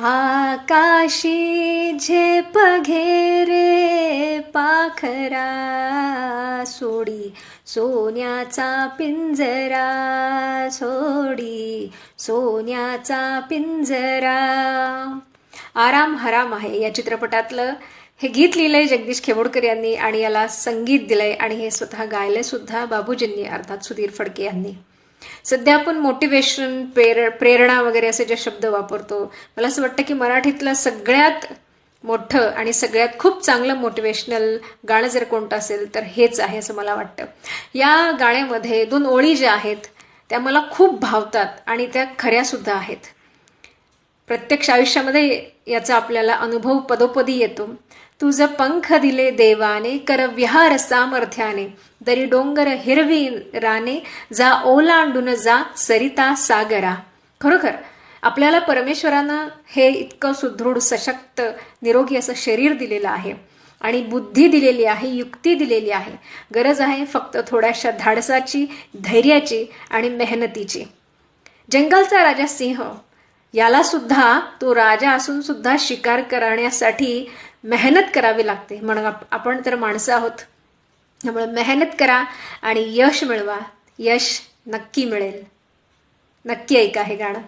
आकाशी झेप घेरे पाखरा सोडी सोन्याचा पिंजरा सोडी सोन्याचा पिंजरा. आराम हराम आहे या चित्रपटातलं. हे गीत लिहिलंय जगदीश खेमोडकर यांनी आणि याला संगीत दिलंय आणि हे स्वतः गायलंय सुद्धा बाबूजींनी अर्थात सुधीर फडके यांनी. सध्या आपण मोटिवेशन प्रेर प्रेरणा वगैरे असे जे शब्द वापरतो मला असं वाटतं की मराठीतलं सगळ्यात मोठं आणि सगळ्यात खूप चांगलं मोटिवेशनल गाणं जर कोणतं असेल तर हेच आहे असं मला वाटतं. या गाण्यामध्ये दोन ओळी ज्या आहेत त्या मला खूप भावतात आणि त्या खऱ्यासुद्धा आहेत. प्रत्यक्ष आयुष्यामध्ये याचा आपल्याला अनुभव पदोपदी येतो. तुझं पंख दिले देवाने करव्यहार सामर्थ्याने तरी डोंगर हिरवी राने जा ओलांडून जा सरिता सागरा. खरोखर आपल्याला परमेश्वरानं हे इतकं सुदृढ सशक्त निरोगी असं शरीर दिलेलं आहे. आणि बुद्धी दिलेली आहे युक्ती दिलेली आहे. गरज आहे फक्त थोड्याशा धाडसाची धैर्याची आणि मेहनतीची. जंगलचा राजा सिंह याला सुद्धा तो राजा असून सुद्धा शिकार करण्यासाठी मेहनत करावी लागते. म्हणून आपण तर माणसं आहोत. त्यामुळे मेहनत करा आणि यश मिळवा. यश नक्की मिळेल. नक्की ऐका हे गाणं.